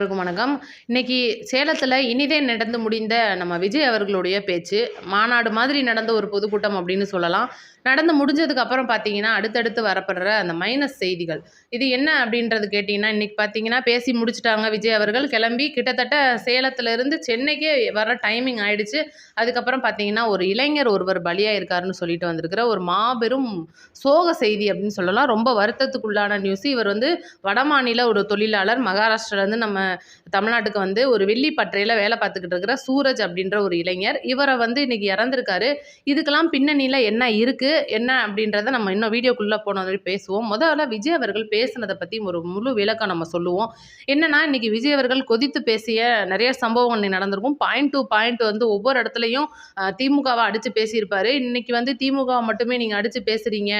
அனைவருக்கும் வணக்கம் இன்னைக்கு சேலத்தில் இனிதே நடந்து முடிந்த நம்ம விஜய் அவர்களுடைய பேச்சு மாநாடு மாதிரி நடந்த ஒரு பொதுக்கூட்டம் அப்படின்னு சொல்லலாம். நடந்து முடிஞ்சதுக்கு அப்புறம் பார்த்தீங்கன்னா அடுத்தடுத்து வரப்படுற அந்த மைனஸ் செய்திகள். இது என்ன அப்படின்றது கேட்டிங்கன்னா இன்னைக்கு பார்த்தீங்கன்னா பேசி முடிச்சுட்டாங்க விஜய் அவர்கள். கிளம்பி கிட்டத்தட்ட சேலத்துல இருந்து சென்னைக்கே வர டைமிங் ஆயிடுச்சு. அதுக்கப்புறம் பார்த்தீங்கன்னா ஒரு இளைஞர் ஒருவர் பலியாக இருக்காருன்னு சொல்லிட்டு வந்திருக்கிற ஒரு மாபெரும் சோக செய்தி அப்படின்னு சொல்லலாம். ரொம்ப வருத்தத்துக்குள்ளான நியூஸ் இவர் வந்து வடமாநில ஒரு தொழிலாளர். மகாராஷ்டிராலேருந்து நம்ம தமிழ்நாட்டுக்கு வந்து ஒரு வெள்ளி பட்டறையில் வேலை பார்த்துக்கிட்டு இருக்கிற சூரஜ் அப்படின்ற ஒரு இளைஞர். இவரை வந்து இன்னைக்கு இறந்துருக்காரு. இதுக்கெல்லாம் பின்னணியில் என்ன இருக்குது என்ன அப்படின்றத நம்ம இன்னும் வீடியோக்குள்ளே போன வரை பேசுவோம். முதல்ல விஜய் அவர்கள் பேசுனதை பற்றி ஒரு முழு விளக்கம் நம்ம சொல்லுவோம். என்னென்னா இன்றைக்கி விஜய் அவர்கள் கொதித்து பேசிய நிறைய சம்பவங்கள் நடந்திருக்கும். பாயிண்ட் டு பாயிண்ட் வந்து ஒவ்வொரு இடத்துலையும் திமுகவை அடித்து பேசியிருப்பார். இன்றைக்கி வந்து திமுகவை மட்டுமே நீங்கள் அடித்து பேசுகிறீங்க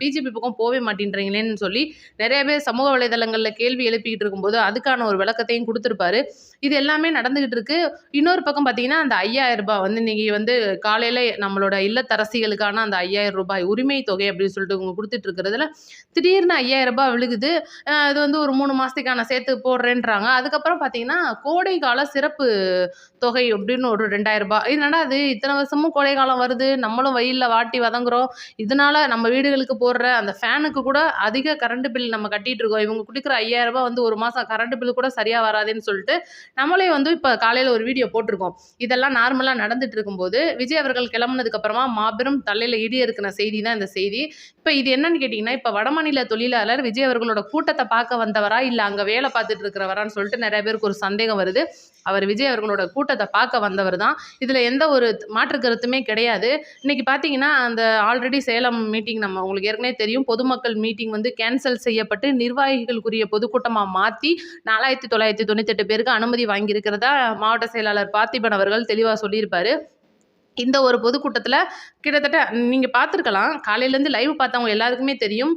பிஜேபி பக்கம் போவே மாட்டேன்றீங்களேன்னு சொல்லி நிறைய பேர் சமூக வலைதளங்களில் கேள்வி எழுப்பிக்கிட்டு இருக்கும்போது அதுக்கான ஒரு விளக்கத்தையும் கொடுத்துருப்பாரு. இது எல்லாமே நடந்துகிட்டு இருக்கு. இன்னொரு பக்கம் பார்த்தீங்கன்னா அந்த ஐயாயிரம் ரூபாய் வந்து இன்னைக்கு வந்து காலையில் நம்மளோட இல்லத்தரசிகளுக்கான அந்த ஐயாயிரம் ரூபாய் உரிமை தொகை அப்படின்னு சொல்லிட்டு இவங்க கொடுத்துட்டு இருக்கிறதுல திடீர்னு ஐயாயிரம் ரூபாய் விழுகுது. இது வந்து ஒரு மூணு மாதத்துக்கான சேர்த்து போடுறேன்றாங்க. அதுக்கப்புறம் பார்த்தீங்கன்னா கோடை கால சிறப்பு தொகை அப்படின்னு ஒரு ரெண்டாயிரம் ரூபாய். என்னடா அது இத்தனை வருஷமும் கோடை காலம் வருது. நம்மளும் வெயிலில் வாட்டி வதங்குறோம். இதனால நம்ம வீடுகளுக்கு போடுற அந்த ஃபேனுக்கு கூட அதிக கரண்ட் பில் நம்ம கட்டிட்டு இருக்கோம். இவங்க கொடுக்குற ஐயாயிரம் ரூபாய் வந்து ஒரு மாதம் கரண்ட் பில் கூட சரியாக வராதுன்னு சொல்லிட்டு நம்மளே வந்து இப்போ காலையில் ஒரு வீடியோ போட்டிருக்கோம். இதெல்லாம் நார்மலாக நடந்துட்டு இருக்கும்போது விஜய் அவர்கள் கிளம்புனதுக்கு அப்புறமா மாபெரும் தலையில் இடி இருக்கிற செய்தி தான் இந்த செய்தி. இப்போ இது என்னன்னு கேட்டிங்கன்னா இப்போ வடமாநில தொழிலாளர் விஜய் அவர்களோட கூட்டத்தை பார்க்க வந்தவரா இல்லை அங்கே வேலை பார்த்துட்டு இருக்கிறவரான்னு சொல்லிட்டு நிறைய பேருக்கு ஒரு சந்தேகம் வருது. அவர் விஜய் அவர்களோட கூட்டத்தை பார்க்க வந்தவர் தான். இதில் எந்த ஒரு மாற்று கருத்துமே கிடையாது. இன்னைக்கு பார்த்தீங்கன்னா அந்த ஆல்ரெடி சேலம் மீட்டிங் நம்ம உங்களுக்கு ஏற்கனவே தெரியும். பொதுமக்கள் மீட்டிங் வந்து கேன்சல் செய்யப்பட்டு நிர்வாகிகளுக்குரிய பொதுக்கூட்டமாக மாற்றி நாலாயிரத்தி தொள்ளாயிரத்தி தொண்ணூத்தெட்டு பேருக்கு அனுமதி வாங்கியிருக்கிறதா மாவட்ட செயலாளர் பார்த்திபன் அவர்கள் தெளிவாக சொல்லியிருப்பார். இந்த ஒரு பொதுக்கூட்டத்தில் கிட்டத்தட்ட நீங்கள் பார்த்துருக்கலாம் காலையிலேருந்து லைவ் பார்த்தவங்க எல்லாருக்குமே தெரியும்.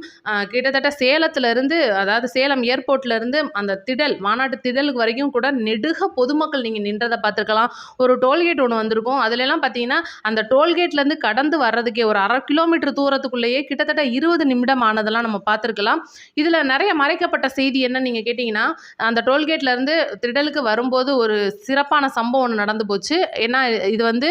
கிட்டத்தட்ட சேலத்துலேருந்து அதாவது சேலம் ஏர்போர்ட்லேருந்து அந்த திடல் மாநாட்டு திடலுக்கு வரைக்கும் கூட நெடுக பொதுமக்கள் நீங்கள் நின்றதை பார்த்துருக்கலாம் ஒரு டோல்கேட் ஒன்று வந்திருக்கும். அதுலலாம் பார்த்தீங்கன்னா அந்த டோல்கேட்லேருந்து கடந்து வர்றதுக்கே ஒரு அரை கிலோமீட்டர் தூரத்துக்குள்ளேயே கிட்டத்தட்ட இருபது நிமிடம் ஆனதெல்லாம் நம்ம பார்த்துருக்கலாம் இதில் நிறைய மறைக்கப்பட்ட செய்தி என்ன நீங்கள் கேட்டிங்கன்னா அந்த டோல்கேட்லேருந்து திடலுக்கு வரும்போது ஒரு சிறப்பான சம்பவம் ஒன்று நடந்து போச்சு. ஏன்னா இது வந்து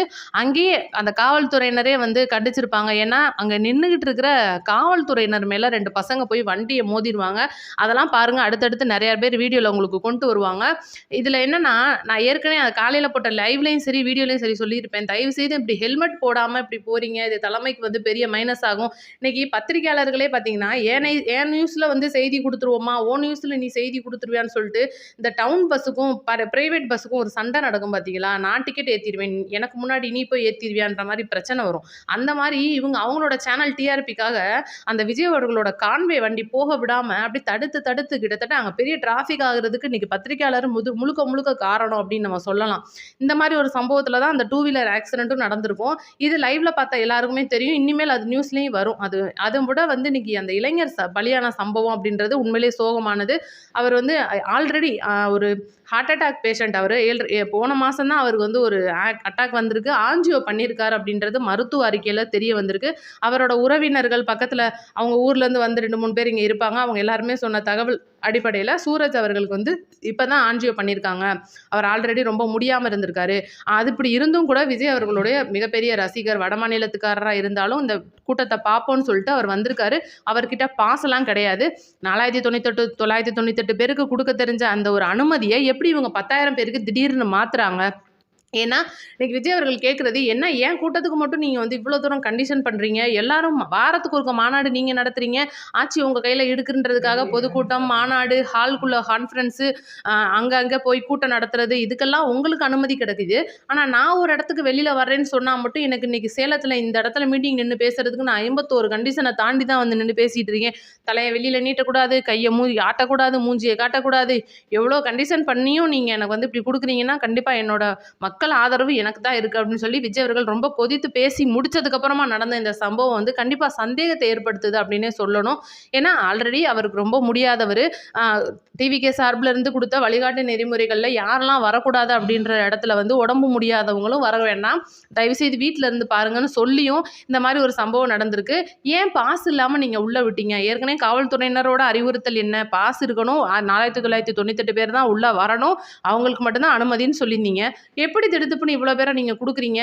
வாங்கி அந்த காவல்துறையினரே வந்து கண்டிச்சிருப்பாங்க. ஏன்னா அங்கே நின்றுக்கிட்டு இருக்கிற காவல்துறையினர் மேலே ரெண்டு பசங்க போய் வண்டியை மோதிடுவாங்க. அதெல்லாம் பாருங்கள் அடுத்தடுத்து நிறைய பேர் வீடியோவில் உங்களுக்கு கொண்டு வருவாங்க. இதில் என்னென்னா நான் ஏற்கனவே அது காலையில் போட்ட லைவ்லையும் சரி வீடியோலையும் சரி சொல்லியிருப்பேன். தயவு செய்து இப்படி ஹெல்மெட் போடாமல் இப்படி போகிறீங்க இது தலைமைக்கு வந்து பெரிய மைனஸ் ஆகும். இன்றைக்கி பத்திரிகையாளர்களே பார்த்தீங்கன்னா ஏனை ஏன் நியூஸில் வந்து செய்தி கொடுத்துருவோமா? ஓ நியூஸில் நீ செய்தி கொடுத்துருவியான்னு சொல்லிட்டு இந்த டவுன் பஸ்ஸுக்கும் ப்ரைவேட் பஸ்ஸுக்கும் ஒரு சண்டை நடக்கும் பார்த்தீங்களா நான் டிக்கெட் ஏற்றிடுவேன் எனக்கு முன்னாடி நீ போய் ஏற்றிடுவியான்ற மாதிரி பிரச்சனை வரும். அந்த மாதிரி இவங்க அவங்களோட சேனல் டிஆர்பிக்காக அந்த விஜய் அவர்களோட கான்வே வண்டி போக விடாமல் அப்படி தடுத்து தடுத்து கிட்டத்தட்ட அங்கே பெரிய டிராஃபிக் ஆகுறதுக்கு இன்றைக்கி பத்திரிக்கையாளர் முது முழுக்க முழுக்க காரணம் அப்படின்னு நம்ம சொல்லலாம். இந்த மாதிரி ஒரு சம்பவத்தில் தான் அந்த டூ வீலர் ஆக்சிடென்ட்டும் நடந்திருக்கும். இது லைவ்ல பார்த்தா எல்லாருக்குமே தெரியும். இனிமேல் அது நியூஸ்லேயும் வரும். அது அதை விட வந்து இன்னைக்கு அந்த இளைஞர் ச பலியான சம்பவம் அப்படின்றது உண்மையிலேயே சோகமானது. அவர் வந்து ஆல்ரெடி ஒரு ஹார்ட் அட்டாக் பேஷண்ட் அவர். ஏழு போன மாதம் தான் அவருக்கு வந்து ஒரு அட்டாக் வந்திருக்கு. ஆஞ்சியோ பண்ணியிருக்காரு அப்படின்றது மருத்துவ அறிக்கையில் தெரிய வந்திருக்கு. அவரோட உறவினர்கள் பக்கத்தில் அவங்க ஊர்லேருந்து வந்து ரெண்டு மூணு பேர் இங்கே இருப்பாங்க. அவங்க எல்லாருமே சொன்ன தகவல் அடிப்படையில் சூரஜ் அவர்களுக்கு வந்து இப்போ தான் ஆன்ஜியோ பண்ணியிருக்காங்க. அவர் ஆல்ரெடி ரொம்ப முடியாமல் இருந்திருக்காரு. அது இப்படி இருந்தும் கூட விஜய் அவர்களுடைய மிகப்பெரிய ரசிகர் வடமாநிலத்துக்காரராக இருந்தாலும் இந்த கூட்டத்தை பார்ப்போம்னு சொல்லிட்டு அவர் வந்திருக்காரு. அவர்கிட்ட பாசெல்லாம் கிடையாது. நாலாயிரத்தி தொண்ணூத்தெட்டு தொள்ளாயிரத்தி தொண்ணூத்தெட்டு பேருக்கு கொடுக்க தெரிஞ்ச அந்த ஒரு அனுமதியை எப்படி இவங்க பத்தாயிரம் பேருக்கு திடீர்னு மாத்துறாங்க? ஏன்னா இன்னைக்கு விஜய் அவர்கள் கேட்குறது என்ன ஏன் கூட்டத்துக்கு மட்டும் நீங்கள் வந்து இவ்வளோ தூரம் கண்டிஷன் பண்ணுறீங்க எல்லாரும் வாரத்துக்கு ஒருக்க மாநாடு நீங்கள் நடத்துறீங்க? ஆட்சி உங்கள் கையில் எடுக்குன்றதுக்காக பொதுக்கூட்டம் மாநாடு ஹால்குள்ளே கான்ஃபரன்ஸு அங்கங்கே போய் கூட்டம் நடத்துறது இதுக்கெல்லாம் உங்களுக்கு அனுமதி கிடைக்குது. ஆனால் நான் ஒரு இடத்துக்கு வெளியில் வர்றேன்னு சொன்னால் மட்டும் எனக்கு இன்னைக்கு சேலத்தில் இந்த இடத்துல மீட்டிங் நின்று பேசுறதுக்கு நான் ஐம்பத்தோரு கண்டிஷனை தாண்டி தான் வந்து நின்று பேசிகிட்டு இருக்கேன். தலையை வெளியில் நீட்டக்கூடாது கையை மூ ஆட்டக்கூடாது மூஞ்சியை காட்டக்கூடாது. எவ்வளோ கண்டிஷன் பண்ணியும் நீங்கள் எனக்கு வந்து இப்படி கொடுக்குறீங்கன்னா கண்டிப்பாக என்னோட மக்கள் மக்கள் ஆதரவு எனக்கு தான் இருக்குது அப்படின்னு சொல்லி விஜய் அவர்கள் ரொம்ப கொதித்து பேசி முடிச்சதுக்கப்புறமா நடந்த இந்த சம்பவம் வந்து கண்டிப்பாக சந்தேகத்தை ஏற்படுத்துது அப்படின்னே சொல்லணும். ஏன்னா ஆல்ரெடி அவருக்கு ரொம்ப முடியாதவர். டிவிகே சார்பில் இருந்து கொடுத்த வழிகாட்டு நெறிமுறைகளில் யாரெல்லாம் வரக்கூடாது அப்படின்ற இடத்துல வந்து உடம்பு முடியாதவங்களும் வர வேண்டாம். தயவுசெய்து வீட்டில் இருந்து பாருங்கன்னு சொல்லியும் இந்த மாதிரி ஒரு சம்பவம் நடந்திருக்கு. ஏன் பாஸ் இல்லாமல் நீங்கள் உள்ளே விட்டீங்க? ஏற்கனவே காவல்துறையினரோட அறிவுறுத்தல் என்ன? பாஸ் இருக்கணும். நாலாயிரத்தி தொள்ளாயிரத்தி தொண்ணூத்தெட்டு பேர் தான் உள்ளே வரணும். அவங்களுக்கு மட்டும்தான் அனுமதின்னு சொல்லியிருந்தீங்க. எப்படி திடுத்துப்புன்னு இவ்வளோ பேரை நீங்கள் கொடுக்குறீங்க.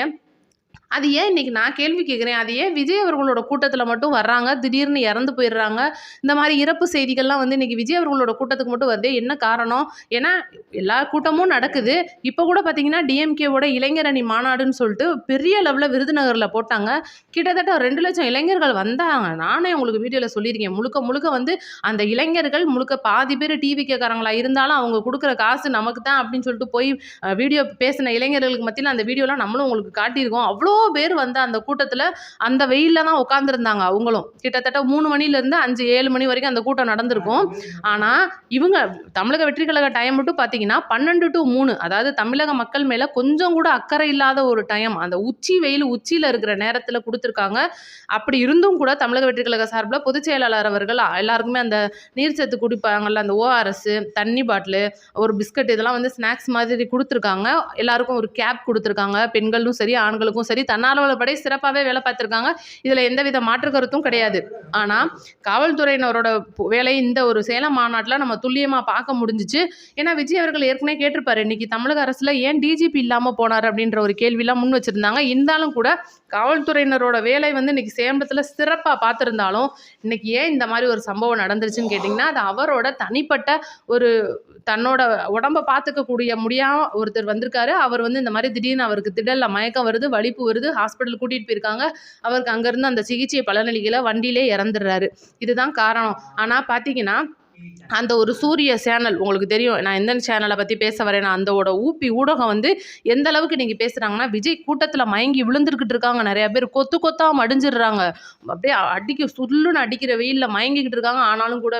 அது ஏன் இன்றைக்கி நான் கேள்வி கேட்குறேன் அது ஏன் விஜய் அவர்களோட கூட்டத்தில் மட்டும் வர்றாங்க? திடீர்னு இறந்து போயிடுறாங்க. இந்த மாதிரி இறப்பு செய்திகள்லாம் வந்து இன்றைக்கி விஜய் அவர்களோட கூட்டத்துக்கு மட்டும் வருது? என்ன காரணம்? ஏன்னா எல்லா கூட்டமும் நடக்குது. இப்போ கூட பார்த்தீங்கன்னா டிஎம்கேவோட இளைஞர் அணி மாநாடுன்னு சொல்லிட்டு பெரிய லெவலில் விருதுநகரில் போட்டாங்க. கிட்டத்தட்ட ரெண்டு லட்சம் இளைஞர்கள் வந்தாங்க. நானே உங்களுக்கு வீடியோவில் சொல்லியிருக்கேன். முழுக்க முழுக்க வந்து அந்த இளைஞர்கள் முழுக்க பாதி பேர் டிவி கேட்குறாங்களா இருந்தாலும் அவங்க கொடுக்குற காசு நமக்கு தான் அப்படின்னு சொல்லிட்டு போய் வீடியோ பேசின இளைஞர்களுக்கு மத்தியில் அந்த வீடியோலாம் நம்மளும் உங்களுக்கு காட்டியிருக்கோம். அவ்வளோ பேர் வந்து அந்த கூட்டத்தில் அந்த வெயிலில் தான் உட்காந்துருந்தாங்க அவங்களும். கிட்டத்தட்ட மூணு மணிலேருந்து அஞ்சு ஏழு மணி வரைக்கும் அந்த கூட்டம் நடந்திருக்கும். ஆனால் இவங்க தமிழக வெற்றி கழக டைம் மட்டும் பார்த்தீங்கன்னா பன்னெண்டு டு மூணு அதாவது தமிழக மக்கள் மேலே கொஞ்சம் கூட அக்கறை இல்லாத ஒரு டைம் அந்த உச்சி வெயில் உச்சியில் இருக்கிற நேரத்தில் கொடுத்துருக்காங்க. அப்படி இருந்தும் கூட தமிழக வெற்றி கழக சார்பில் பொதுச் செயலாளர் அவர்கள் எல்லாருக்குமே அந்த சத்து குடிப்பாங்கல்ல அந்த ஓஆர்எஸ் தண்ணி பாட்டிலு ஒரு பிஸ்கட் இதெல்லாம் வந்து ஸ்நாக்ஸ் மாதிரி கொடுத்துருக்காங்க. எல்லாருக்கும் ஒரு கேப் கொடுத்துருக்காங்க. பெண்களும் சரி ஆண்களுக்கும் சரி தன்னார்வல படை சிறப்பாகவே வேலை பார்த்துருக்காங்க. இதில் எந்தவித மாற்று கருத்தும் கிடையாது. ஆனால் காவல்துறையினரோட வேலை இந்த ஒரு சேலம் மாநாட்டில் நம்ம துல்லியமாக பார்க்க முடிஞ்சிச்சு. ஏன்னா விஜய் அவர்கள் ஏற்கனவே கேட்டிருப்பாரு இன்னைக்கு தமிழக அரசில் ஏன் டிஜிபி இல்லாமல் போனார் அப்படின்ற ஒரு கேள்வியெலாம் முன் வச்சுருந்தாங்க. இருந்தாலும் கூட காவல்துறையினரோட வேலை வந்து இன்னைக்கு சேம்பத்தில் சிறப்பாக பார்த்துருந்தாலும் இன்னைக்கு ஏன் இந்த மாதிரி ஒரு சம்பவம் நடந்துருச்சுன்னு கேட்டிங்கன்னா அது அவரோட தனிப்பட்ட ஒரு தன்னோட உடம்ப பார்த்துக்கக்கூடிய முடியாமல் ஒருத்தர் வந்திருக்காரு. அவர் வந்து இந்த மாதிரி திடீர்னு அவருக்கு திடலில் மயக்கம் வருது வலிப்பு வருது. ஹாஸ்பிட்டல் கூட்டிகிட்டு போயிருக்காங்க. அவருக்கு அங்கேருந்து அந்த சிகிச்சை பலனளிக்கல. வண்டியிலே இறந்துடுறாரு. இதுதான் காரணம். ஆனால் பார்த்தீங்கன்னா அந்த ஒரு சூரிய சேனல் உங்களுக்கு தெரியும். நான் எந்த சேனலை பற்றி பேச வரேன் அந்தோட ஊப்பி ஊடகம் வந்து எந்த அளவுக்கு நீங்கள் பேசுகிறாங்கன்னா விஜய் கூட்டத்தில் மயங்கி விழுந்துருக்கிட்டு இருக்காங்க. நிறையா பேர் கொத்து கொத்தாக மடிஞ்சிடுறாங்க. அப்படியே அடிக்க சுல்லுன்னு அடிக்கிற வெயிலில் மயங்கிக்கிட்டு இருக்காங்க. ஆனாலும் கூட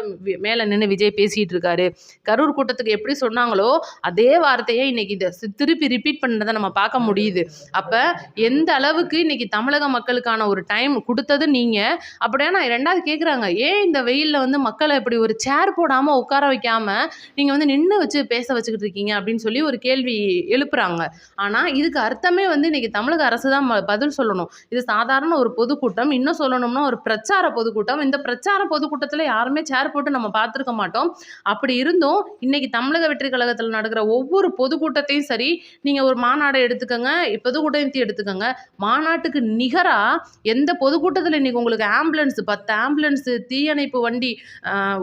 மேலே நின்று விஜய் பேசிகிட்டு இருக்காரு. கரூர் கூட்டத்துக்கு எப்படி சொன்னாங்களோ அதே வார்த்தையை இன்னைக்கு இதை திருப்பி ரிப்பீட் பண்ணுறதை நம்ம பார்க்க முடியுது. அப்போ எந்த அளவுக்கு இன்னைக்கு தமிழக மக்களுக்கான ஒரு டைம் கொடுத்தது நீங்கள் அப்படியே நான் ரெண்டாவது கேட்குறாங்க ஏன் இந்த வெயிலில் வந்து மக்களை இப்படி ஒரு சேர் போடாமல் உட்கார வைக்காம நீங்கள் வந்து நின்று வச்சு பேச வச்சுக்கிட்டு இருக்கீங்க அப்படின்னு சொல்லி ஒரு கேள்வி எழுப்புறாங்க. ஆனால் இதுக்கு அர்த்தமே வந்து இன்றைக்கி தமிழக அரசு தான் ம- பதில் சொல்லணும். இது சாதாரண ஒரு பொதுக்கூட்டம் இன்னும் சொல்லணும்னா ஒரு பிரச்சார பொதுக்கூட்டம். இந்த பிரச்சார பொதுக்கூட்டத்தில் யாருமே சேர் போட்டு நம்ம பார்த்துருக்க மாட்டோம். அப்படி இருந்தும் இன்றைக்கி தமிழக வெற்றி கழகத்தில் நடக்கிற ஒவ்வொரு பொதுக்கூட்டத்தையும் சரி நீங்கள் ஒரு மாநாடை எடுத்துக்கோங்க பொதுக்கூட்டத்தையும் எடுத்துக்கோங்க. மாநாட்டுக்கு நிகராக எந்த பொதுக்கூட்டத்தில் இன்றைக்கி உங்களுக்கு ஆம்புலன்ஸ் பத்து ஆம்புலன்ஸு தீயணைப்பு வண்டி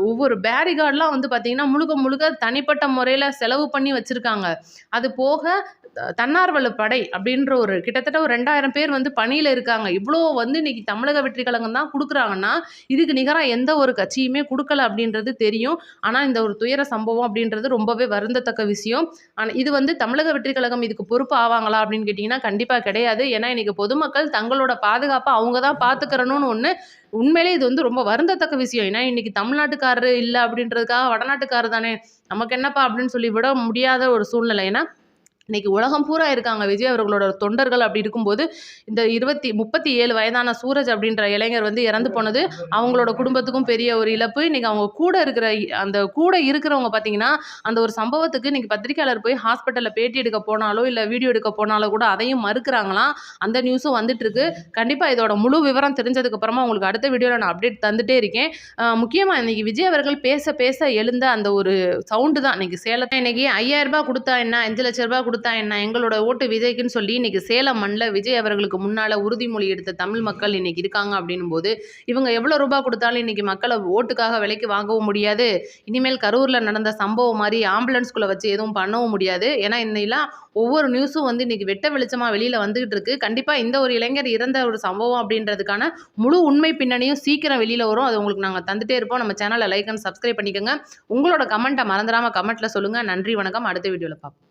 ஒவ்வொரு பே பேரிகார்ட்லாம் வந்து பார்த்தீங்கன்னா முழுக்க முழுக்க தனிப்பட்ட முறையில் செலவு பண்ணி வச்சுருக்காங்க. அது போக தன்னார்வல படை அப்படின்ற ஒரு கிட்டத்தட்ட ஒரு ரெண்டாயிரம் பேர் வந்து பணியில் இருக்காங்க. இவ்வளோ வந்து இன்னைக்கு தமிழக வெற்றி கழகம் தான் கொடுக்குறாங்கன்னா இதுக்கு நிகராக எந்த ஒரு கட்சியுமே கொடுக்கல அப்படின்றது தெரியும். ஆனால் இந்த ஒரு துயர சம்பவம் அப்படின்றது ரொம்பவே வருந்தத்தக்க விஷயம். ஆனால் இது வந்து தமிழக வெற்றி கழகம் இதுக்கு பொறுப்பு ஆவாங்களா அப்படின்னு கேட்டிங்கன்னா கண்டிப்பாக கிடையாது. ஏன்னா இன்றைக்கி பொதுமக்கள் தங்களோட பாதுகாப்பை அவங்க தான் பார்த்துக்கிறணும்னு ஒன்று உண்மையிலே இது வந்து ரொம்ப வருந்தத்தக்க விஷயம். ஏன்னா இன்னைக்கு தமிழ்நாட்டுக்காரரு இல்லை அப்படின்றதுக்காக வடநாட்டுக்காரர் தானே. நமக்கு என்னப்பா அப்படின்னு சொல்லி விட முடியாத ஒரு சூழ்நிலை. ஏன்னா இன்னைக்கு உலகம் பூரா இருக்காங்க. விஜய் அவர்களோட தொண்டர்கள் அப்படி இருக்கும்போது இந்த இருபத்தி முப்பத்தி ஏழு வயதான சூரஜ் அப்படின்ற இளைஞர் வந்து இறந்து போனது அவங்களோட குடும்பத்துக்கும் பெரிய ஒரு இழப்பு. இன்னைக்கு அவங்க கூட இருக்கிற அந்த கூட இருக்கிறவங்க பார்த்தீங்கன்னா அந்த ஒரு சம்பவத்துக்கு இன்னைக்கு பத்திரிக்கையாளர் போய் ஹாஸ்பிட்டலில் பேட்டி எடுக்க போனாலோ இல்லை வீடியோ எடுக்க போனாலோ கூட அதையும் மறுக்கிறாங்களாம் அந்த நியூஸும் வந்துட்டு இருக்கு. கண்டிப்பாக இதோட முழு விவரம் தெரிஞ்சதுக்கு அப்புறமா உங்களுக்கு அடுத்த வீடியோவில் நான் அப்டேட் தந்துட்டே இருக்கேன். முக்கியமாக இன்னைக்கு விஜய் அவர்கள் பேச பேச எழுந்த அந்த ஒரு சவுண்டு தான். இன்னைக்கு சேலத்தை இன்னைக்கு ஐயாயிரம் ரூபாய் கொடுத்தா என்ன? அஞ்சு லட்ச ரூபாய் கொடுத்தா என்ன? எங்களோட ஓட்டு விஜய்க்குன்னு சொல்லி இன்னைக்கு சேலம் மண்ணில் விஜய் அவர்களுக்கு முன்னால் உறுதிமொழி எடுத்த தமிழ் மக்கள் இன்னைக்கு இருக்காங்க அப்படின்னும் போது இவங்க எவ்வளோ ரூபாய் கொடுத்தாலும் இன்னைக்கு மக்களை ஓட்டுக்காக விலைக்கு வாங்கவும் முடியாது. இனிமேல் கரூரில் நடந்த சம்பவம் மாதிரி ஆம்புலன்ஸ்குள்ளே வச்சு எதுவும் பண்ணவும் முடியாது. ஏன்னா இன்னைலாம் ஒவ்வொரு நியூஸும் வந்து இன்னைக்கு வெட்ட வெளிச்சமாக வெளியில் வந்துகிட்டு இருக்கு. கண்டிப்பாக இந்த ஒரு இளைஞர் இறந்த ஒரு சம்பவம் அப்படின்றதுக்கான முழு உண்மை பின்னணியும் சீக்கிரம் வெளியில் வரும். அது உங்களுக்கு நாங்கள் தந்துட்டே இருப்போம். நம்ம சேனலை லைக் அண்ட் சப்ஸ்கிரைப் பண்ணிக்கோங்க. உங்களோட கமெண்ட்டை மறந்துடாமல் கமெண்ட்டில் சொல்லுங்கள் நன்றி வணக்கம். அடுத்த வீடியோவில் பார்ப்போம்.